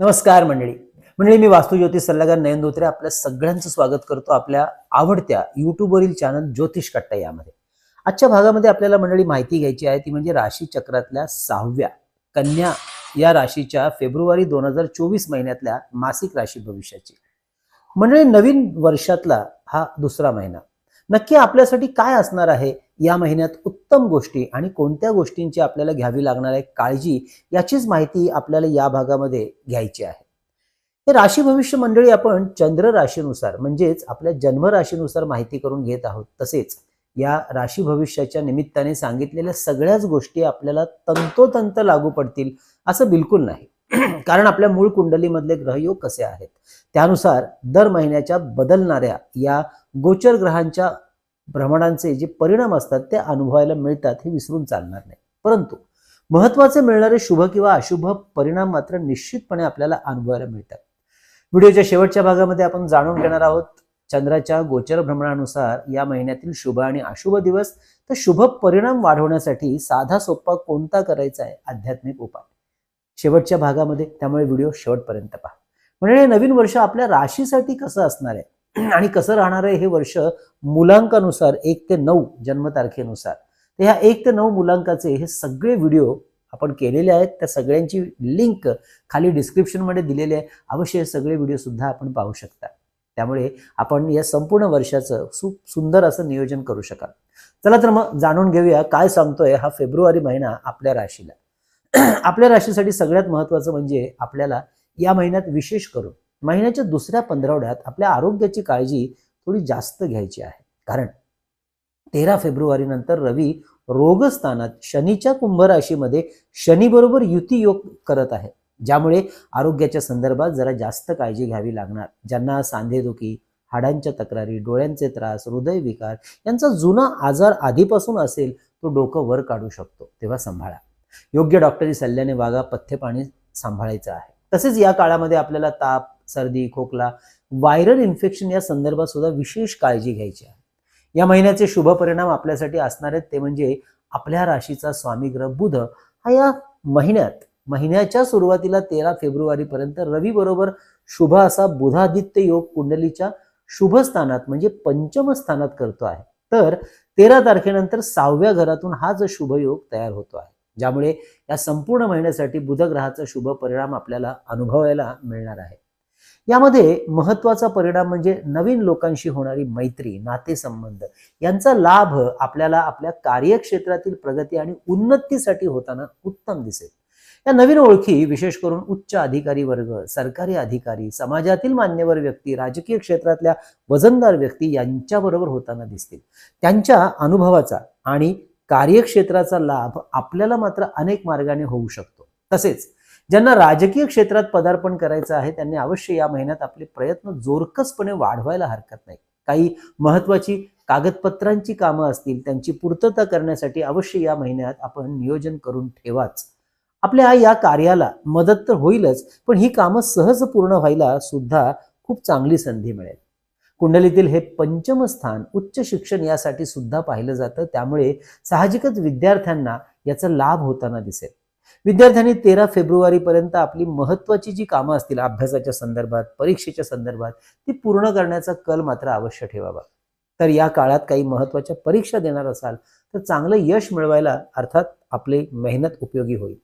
नमस्कार मंडळी. मंडळी मी वास्तुज्योतिष सल्लागार नयन धोत्रे आपल्या सगळ्यांचं स्वागत करतो आपल्या आवडत्या युट्यूबवरील चॅनल ज्योतिष कट्टा यामध्ये. आजच्या भागामध्ये आपल्याला मंडळी माहिती घ्यायची आहे ती म्हणजे राशी चक्रातल्या सहाव्या कन्या या राशीच्या फेब्रुवारी दोन हजार चोवीस महिन्यातल्या मासिक राशी भविष्याची. मंडळी नवीन वर्षातला हा दुसरा महिना. नक्की आपल्यासाठी काय असणार आहे या महिन्यात? उत्तम गोष्टी आणि कोणत्या गोष्टींची आपल्याला घ्यावी लागणार आहे काळजी याचीच माहिती आपल्याला या भागामध्ये घ्यायची आहे. हे राशी भविष्य मंडळी आपण चंद्र राशीनुसार म्हणजेच आपल्या जन्म राशीनुसार माहिती करून घेत आहोत. तसेच या राशी भविष्याच्या निमित्ताने सांगितलेल्या सगळ्याच गोष्टी आपल्याला तंतोतंत लागू पडतील असं बिलकुल नाही. कारण आपल्या मूळ कुंडलीमधले ग्रहयोग कसे आहेत? त्यानुसार दर महिन्याच्या बदलणाऱ्या या गोचर ग्रहांच्या भ्रमणांचे जे परिणाम असतात ते अनुभवायला मिळतात हे विसरून चालणार नाही. परंतु महत्त्वाचे मिळणारे शुभ किंवा अशुभ परिणाम मात्र निश्चितपणे आपल्याला अनुभवायला मिळतात. व्हिडिओच्या शेवटच्या भागामध्ये आपण जाणून घेणार आहोत चंद्राच्या गोचर भ्रमणानुसार या महिन्यातील शुभ आणि अशुभ दिवस तर शुभ परिणाम वाढवण्यासाठी साधा सोपा कोणता करायचा आहे? आध्यात्मिक उपाय. शेवटच्या भागामध्ये त्यामुळे व्हिडिओ शेवटपर्यंत पहा. म्हणजे हे नवीन वर्ष आपल्या राशीसाठी कसं असणार आहे? आणि कसं राहणार आहे हे वर्ष मुलांकानुसार एक ते नऊ जन्मतारखेनुसार. तर ह्या एक ते नऊ मुलांकाचे हे सगळे व्हिडिओ आपण केलेले आहेत. त्या सगळ्यांची लिंक खाली डिस्क्रिप्शनमध्ये दिलेली आहे. अवश्य हे सगळे व्हिडिओ सुद्धा आपण पाहू शकता. त्यामुळे आपण या संपूर्ण वर्षाचं खूप सुंदर असं नियोजन करू शकाल. चला तर मग जाणून घेऊया काय सांगतोय हा फेब्रुवारी महिना आपल्या राशीला. आपल्या राशीसाठी सगळ्यात महत्वाचं म्हणजे आपल्याला या महिन्यात विशेष करून महिन्याच्या दुसऱ्या पंधरवड्यात आपल्या आरोग्याची काळजी थोडी जास्त घ्यायची आहे. कारण तेरा फेब्रुवारी नंतर रवी रोगस्थानात शनीच्या कुंभ राशीमध्ये शनीबरोबर युती योग करत आहे. ज्यामुळे आरोग्याच्या संदर्भात जरा जास्त काळजी घ्यावी लागणार. ज्यांना सांधेदुखी हाडांच्या तक्रारी डोळ्यांचे त्रास हृदयविकार यांचा जुना आजार आधीपासून असेल तो डोकं वर काढू शकतो. तेव्हा सांभाळा. योग्य डॉक्टरी सल्ल्याने वागा पथ्य पाणी सांभाळायचं आहे. तसेच या काळामध्ये आपल्याला ताप सर्दी खोकला व्हायरल इन्फेक्शन या संदर्भात सुद्धा विशेष काळजी घ्यायची आहे. या महिन्याचे शुभ परिणाम आपल्यासाठी असणार आहेत ते म्हणजे आपल्या राशीचा स्वामी ग्रह बुध हा या महिन्यात महिन्याच्या सुरुवातीला तेरा फेब्रुवारीपर्यंत रवी बरोबर शुभ असा बुधादित्य योग कुंडलीच्या शुभ स्थानात म्हणजे पंचम स्थानात करतो आहे. तर तेरा तारखेनंतर सहाव्या घरातून हा जो शुभ योग तयार होतो आहे. ज्यामुळे या संपूर्ण महिन्यासाठी बुधग्रहाचा शुभ परिणाम आपल्याला अनुभवायला मिळणार आहे. यामध्ये महत्त्वाचा परिणाम म्हणजे नवीन लोकांशी होणारी मैत्री नातेसंबंध. यांचा लाभ आपल्याला आपल्या कार्यक्षेत्रातील प्रगती आणि उन्नतीसाठी होताना उत्तम दिसेल. या नवीन ओळखी विशेष करून उच्च अधिकारी वर्ग सरकारी अधिकारी समाजातील मान्यवर व्यक्ती राजकीय क्षेत्रातल्या वजनदार व्यक्ती यांच्याबरोबर होताना दिसतील. त्यांच्या अनुभवाचा आणि कार्यक्षेत्राचा लाभ आपल्याला मात्र अनेक मार्गाने होऊ शकतो. तसेच ज्यांना राजकीय क्षेत्रात पदार्पण करायचं आहे त्यांनी अवश्य या महिन्यात आपले प्रयत्न जोरकसपणे वाढवायला हरकत नाही. काही महत्वाची कागदपत्रांची कामं असतील त्यांची पूर्तता करण्यासाठी अवश्य या महिन्यात आपण नियोजन करून ठेवाच. आपल्या या कार्याला मदत तर होईलच पण ही कामं सहज पूर्ण व्हायला सुद्धा खूप चांगली संधी मिळेल. कुंडलीतील हे पंचम स्थान उच्च शिक्षण यासाठी सुद्धा पाहिलं जातं त्यामुळे साहजिकच विद्यार्थ्यांना याचा लाभ होताना दिसेल. विद्यार्थ्यांनी तेरा फेब्रुवारीपर्यंत आपली महत्वाची जी कामं असतील अभ्यासाच्या संदर्भात परीक्षेच्या संदर्भात ती पूर्ण करण्याचा कल मात्र अवश्य ठेवावा. तर या काळात काही महत्त्वाच्या परीक्षा देणार असाल तर चांगलं यश मिळवायला अर्थात आपली मेहनत उपयोगी होईल.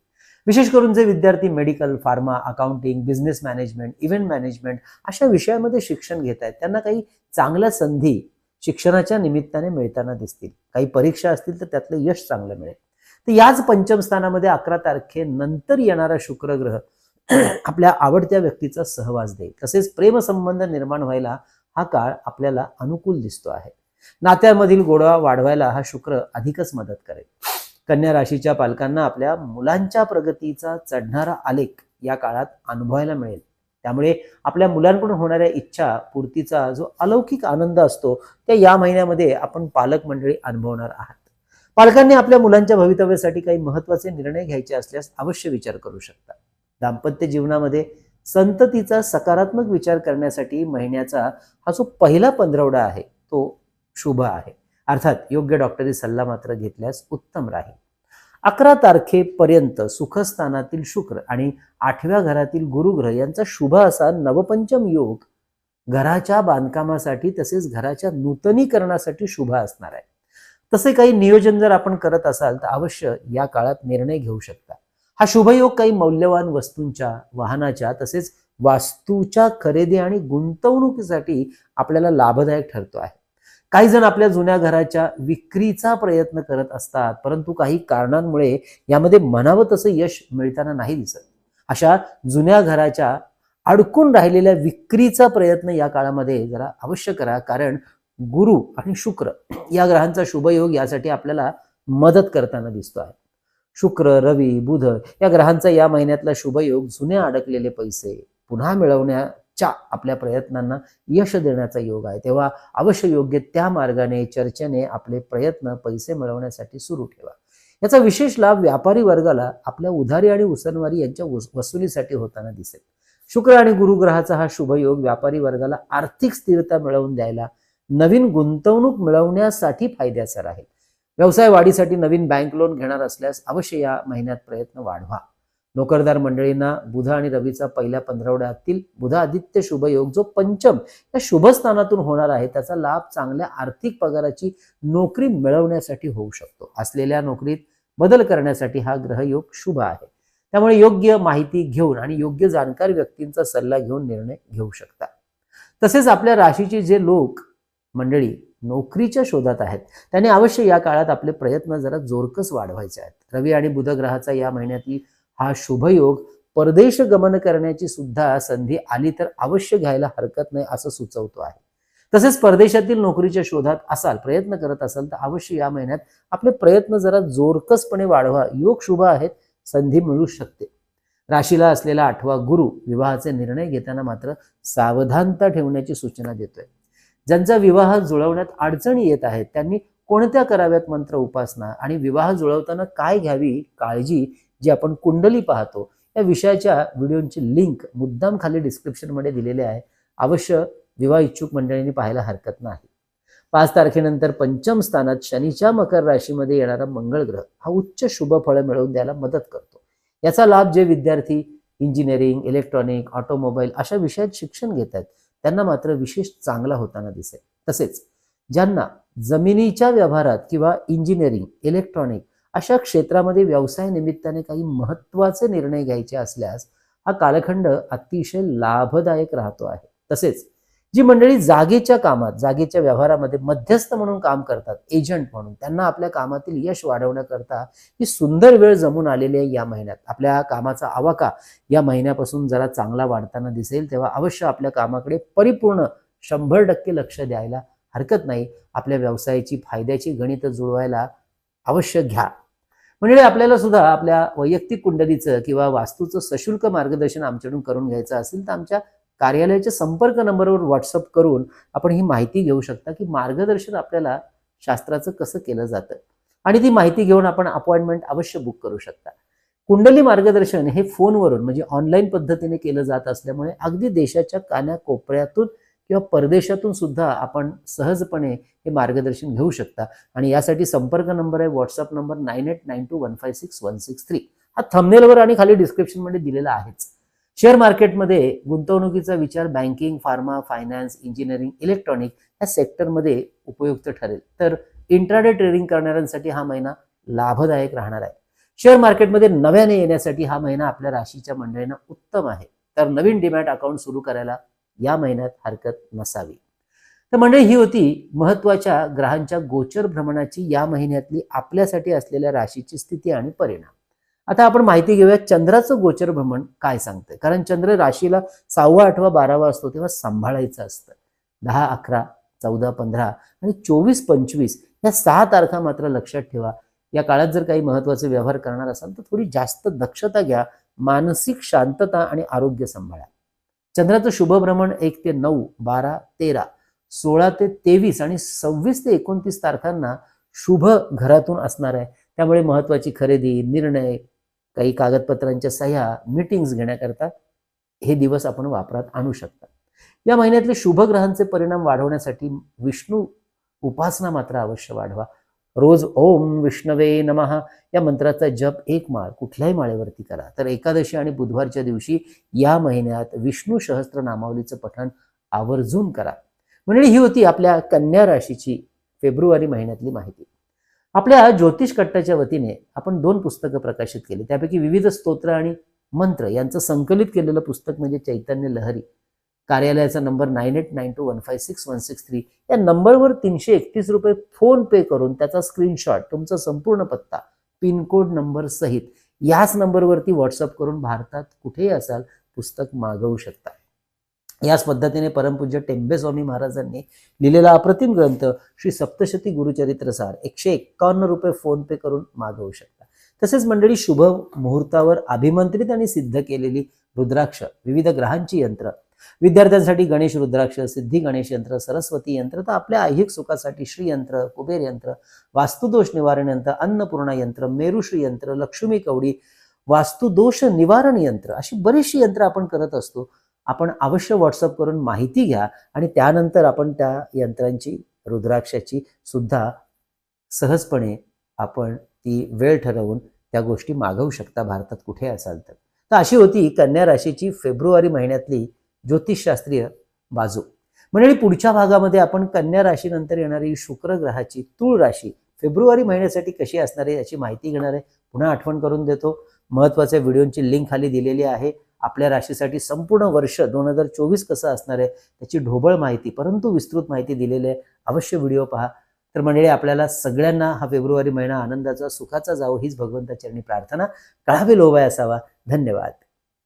विशेष करून जे विद्यार्थी medical pharma accounting business management event management अशा विषयामध्ये शिक्षण घेत आहेत त्यांना काही चांगल्या संधी शिक्षणाच्या निमित्ताने मिळताना दिसतील. काही परीक्षा असतील तर त्यातलं यश चांगलं मिळेल. तर याच पंचम स्थानामध्ये अकरा तारखेनंतर येणारा शुक्र ग्रह आपल्या आवडत्या व्यक्तीचा सहवास देईल. तसेच प्रेमसंबंध निर्माण व्हायला हा काळ आपल्याला अनुकूल दिसतो आहे. नात्यामधील गोडवा वाढवायला हा शुक्र अधिकच मदत करेल. कन्या राशीच्या पालकांना आपल्या मुलांच्या प्रगतीचा चढणारा आलेख या काळात अनुभवायला मिळेल. त्यामुळे आपल्या मुलांकडून होणाऱ्या इच्छा पूर्तीचा जो अलौकिक आनंद असतो त्या या महिन्यामध्ये आपण पालक मंडळी अनुभवणार आहात. पालकांनी आपल्या मुलांच्या भवितव्यासाठी काही महत्त्वाचे निर्णय घ्यायचे असल्यास अवश्य विचार करू शकता. दाम्पत्य जीवनामध्ये संततीचा सकारात्मक विचार करण्यासाठी महिन्याचा हा जो पहिला पंधरवडा आहे तो शुभ आहे. अर्थात योग्य डॉक्टरी सल्ला मात्र घेतल्यास उत्तम राहील. अकरा तारखेपर्यंत सुखस्थानातील शुक्र आणि आठव्या घरातील गुरुग्रह यांचा शुभ असा नवपंचम योग घराच्या बांधकामासाठी तसेच घराच्या नूतनीकरणासाठी शुभ असणार आहे. तसे काही नियोजन जर आपण करत असाल तर अवश्य या काळात निर्णय घेऊ शकता. हा शुभयोग काही मौल्यवान वस्तूंच्या वाहनाच्या तसेच वास्तूच्या खरेदी आणि गुंतवणुकीसाठी आपल्याला लाभदायक ठरतो आहे. काही जण आपल्या जुन्या घराच्या विक्रीचा प्रयत्न करत असतात परंतु काही कारणांमुळे यामध्ये म्हणावं तसं यश मिळताना नाही दिसत. अशा जुन्या घराच्या अडकून राहिलेल्या विक्रीचा प्रयत्न या काळामध्ये जरा अवश्य करा कारण गुरु आणि शुक्र या ग्रहांचा शुभयोग यासाठी आपल्याला मदत करताना दिसतो आहे. शुक्र रवी बुध या ग्रहांचा या महिन्यातला शुभयोग जुने अडकलेले पैसे पुन्हा मिळवण्याच्या आपल्या प्रयत्नांना यश देण्याचा योग आहे. तेव्हा अवश्य योग्य त्या मार्गाने चर्चेने आपले प्रयत्न पैसे मिळवण्यासाठी सुरू ठेवा. याचा विशेष लाभ व्यापारी वर्गाला आपल्या उधारी आणि उसनवारी यांच्या वस- वसुलीसाठी होताना दिसेल. शुक्र आणि गुरुग्रहाचा हा शुभयोग व्यापारी वर्गाला आर्थिक स्थिरता मिळवून द्यायला नवीन गुंतवणूक मिळवण्यासाठी फायद्याचा राहील. व्यवसाय वाढीसाठी नवीन बँक लोन घेणार असल्यास अवश्य या महिन्यात प्रयत्न वाढवा. नोकरदार मंडळींना बुध आणि रवीचा पहिल्या पंधरवड्यातील बुध आदित्य शुभयोग जो पंचम या शुभ स्थानातून होणार आहे त्याचा लाभ चांगल्या आर्थिक पगाराची नोकरी मिळवण्यासाठी होऊ शकतो. असलेल्या नोकरीत बदल करण्यासाठी हा ग्रहयोग शुभ आहे. त्यामुळे योग्य माहिती घेऊन आणि योग्य जाणकार व्यक्तींचा सल्ला घेऊन निर्णय घेऊ शकता. तसेच आपल्या राशीचे जे लोक मंडळी नोकरीच्या शोधात आहेत. त्यांनी अवश्य या काळात आपले प्रयत्न जरा जोरकस वाढवायचे आहेत. रवी आणि बुध ग्रहाचा या महिन्यातील हा शुभयोग परदेश गमन करण्याची सुद्धा संधी आली तर अवश्य घ्यायला हरकत नाही असं सुचवतो आहे. तसेच परदेशातील नोकरीच्या शोधात असाल प्रयत्न करत असाल तर अवश्य या महिन्यात आपले प्रयत्न जरा जोरकसपणे वाढवा. योग शुभ आहेत संधी मिळू शकते. राशीला असलेला आठवा गुरु विवाहाचे निर्णय घेताना मात्र सावधानता ठेवण्याची सूचना देतोय. ज्यांचा विवाह जुळवण्यात अडचणी येत आहेत त्यांनी कोणत्या कराव्यात मंत्र उपासना आणि विवाह जुळवताना काय घ्यावी काळजी जी आपण कुंडली पाहतो? या विषयाच्या व्हिडिओची लिंक मुद्दाम खाली डिस्क्रिप्शनमध्ये दिलेले आहे. अवश्य विवाह इच्छुक मंडळींनी पाहायला हरकत नाही. पाच तारखेनंतर पंचम स्थानात शनीच्या मकर राशीमध्ये येणारा मंगळ ग्रह हा उच्च शुभ फळं मिळवून द्यायला मदत करतो. याचा लाभ जे विद्यार्थी इंजिनिअरिंग इलेक्ट्रॉनिक ऑटोमोबाईल अशा विषयात शिक्षण घेत आहेत. त्यांना मात्र विशेष चांगला होताना दिसेल. तसेच ज्यांना जमिनीच्या व्यवहारात किंवा इंजिनिअरिंग इलेक्ट्रॉनिक अशा क्षेत्रामध्ये व्यवसाय निमित्ताने काही महत्त्वाचे निर्णय घ्यायचे असल्यास हा कालखंड अतिशय लाभदायक राहतो आहे. तसेच जी मंडळी जागेच्या कामात जागेच्या व्यवहारामध्ये मध्यस्थ म्हणून काम करतात एजंट म्हणून त्यांना आपल्या कामातील यश वाढवण्याकरता ही सुंदर वेळ जमून आलेली आहे या महिन्यात. आपल्या कामाचा आवाका या महिन्यापासून जरा चांगला वाढताना दिसेल तेव्हा अवश्य आपल्या कामाकडे परिपूर्ण शंभर टक्के लक्ष द्यायला हरकत नाही. आपल्या व्यवसायाची फायद्याची गणित जुळवायला अवश्य घ्या. म्हणजे आपल्याला सुद्धा आपल्या वैयक्तिक कुंडलीचं किंवा वास्तूचं सशुल्क मार्गदर्शन आमच्याकडून करून घ्यायचं असेल तर आमच्या कार्यालयाच्या संपर्क नंबरवर व्हॉट्सअप करून आपण ही माहिती घेऊ शकता की मार्गदर्शन आपल्याला शास्त्राचं कसं केलं जातं. आणि ती माहिती घेऊन आपण अपॉइंटमेंट अवश्य बुक करू शकता. कुंडली मार्गदर्शन हे फोनवरून म्हणजे ऑनलाईन पद्धतीने केलं जात असल्यामुळे अगदी देशाच्या कानाकोपऱ्यातून किंवा परदेशातून सुद्धा आपण सहजपणे हे मार्गदर्शन घेऊ शकता. आणि यासाठी संपर्क नंबर आहे WhatsApp number nine eight nine two one five six one six three. हा थंबनेलवर आणि खाली डिस्क्रिप्शनमध्ये दिलेला आहेच. शेअर मार्केटमध्ये गुंतवणुकीचा विचार banking pharma finance engineering electronic या सेक्टरमध्ये उपयुक्त ठरेल. तर इंट्राडे ट्रेडिंग करणाऱ्यांसाठी हा महिना लाभदायक राहणार आहे. शेअर मार्केटमध्ये नव्याने येण्यासाठी हा महिना आपल्या राशीच्या मंडळींना उत्तम आहे. तर नवीन डिमॅट अकाउंट सुरू करायला या महिन्यात हरकत नसावी. तर मंडळी ही होती महत्त्वाच्या ग्रहांच्या गोचर भ्रमणाची या महिन्यातली आपल्यासाठी असलेल्या राशीची स्थिती आणि परिणाम. आता आपण माहिती घेऊया चंद्राचं गोचर भ्रमण काय सांगतंय. कारण चंद्र राशीला सहावा आठवा बारावा असतो तेव्हा सांभाळायचं असतं. दहा अकरा चौदा पंधरा आणि चोवीस पंचवीस या सहा तारखा मात्र लक्षात ठेवा. या काळात जर काही महत्त्वाचे व्यवहार करणार असाल तर थोडी जास्त दक्षता घ्या मानसिक शांतता आणि आरोग्य सांभाळा. चंद्राचं शुभ भ्रमण एक ते नऊ बारा तेरा सोळा ते तेवीस आणि सव्वीस ते एकोणतीस तारखांना शुभ घरातून असणार आहे. त्यामुळे महत्वाची खरेदी निर्णय काही कागदपत्रांच्या सह्या मीटिंग्स घेण्याकरता हे दिवस आपण वापरात आणू शकता. या महिन्यातले शुभग्रहांचे परिणाम वाढवण्यासाठी विष्णू उपासना मात्र अवश्य वाढवा. रोज ओम विष्णवे नमः. या मंत्राचा जप एक माळ कुठल्याही माळेवरती करा. तर एकादशी आणि बुधवारच्या दिवशी या महिन्यात विष्णू सहस्त्र नामावलीचं पठण आवर्जून करा. म्हणजे ही होती आपल्या कन्या राशीची फेब्रुवारी महिन्यातली माहिती. आपल्या ज्योतिष कट्टाच्या वतीने आपण दोन पुस्तकं प्रकाशित केली. त्यापैकी विविध स्तोत्र आणि मंत्र यांचं संकलित केलेलं पुस्तक म्हणजे चैतन्य लहरी. कार्यालयाचा number nine eight nine two one five six one six three. या नंबरवर तीनशे एकतीस रुपये फोन पे करून त्याचा स्क्रीनशॉट तुमचा संपूर्ण पत्ता पिनकोड नंबर सहित याच नंबरवरती व्हॉट्सअप करून भारतात कुठेही असाल पुस्तक मागवू शकता. याच पद्धतीने परमपूज्य टेंबे स्वामी महाराजांनी लिहिलेला अप्रतिम ग्रंथ श्री सप्तशती गुरुचरित्र सार एकशे एक्कावन्न रुपये फोन पे करून मागवू शकता. तसेच मंडळी शुभ मुहूर्तावर अभिमंत्रित आणि सिद्ध केलेली रुद्राक्ष विविध ग्रहांची यंत्र. विद्यार्थ्यांसाठी गणेश रुद्राक्ष सिद्धी गणेश यंत्र सरस्वती यंत्र तर आपल्या ऐहिक सुखासाठी श्री यंत्र कुबेर यंत्र वास्तुदोष निवारण यंत्र अन्नपूर्णा यंत्र मेरुश्री यंत्र लक्ष्मी कवडी वास्तुदोष निवारण यंत्र अशी बरीचशी यंत्र आपण करत असतो. आपण अवश्य व्हॉट्सअप करून माहिती घ्या आणि त्यानंतर आपण त्या यंत्रांची रुद्राक्षाची सुद्धा सहजपणे आपण ती वेळ ठरवून त्या गोष्टी मागवू शकता भारतात कुठे असाल तर. तर अशी होती कन्या राशीची फेब्रुवारी महिन्यातली ज्योतिषशास्त्रीय बाजू. म्हणजे पुढच्या भागामध्ये आपण कन्या राशीनंतर येणारी शुक्र ग्रहाची तूळ राशी फेब्रुवारी महिन्यासाठी कशी असणार आहे याची माहिती घेणार आहे. पुन्हा आठवण करून देतो. महत्त्वाच्या व्हिडिओची लिंक खाली दिलेली आहे. आपल्या राशीसाठी संपूर्ण वर्ष दोन हजार चोवीस कसं असणार आहे त्याची ढोबळ माहिती परंतु विस्तृत माहिती दिलेली आहे. अवश्य व्हिडिओ पहा. तर मंडळी आपल्याला सगळ्यांना हा फेब्रुवारी महिना आनंदाचा सुखाचा जावो हीच भगवंताचरणी प्रार्थना. कळावे लोभाय असावा. धन्यवाद.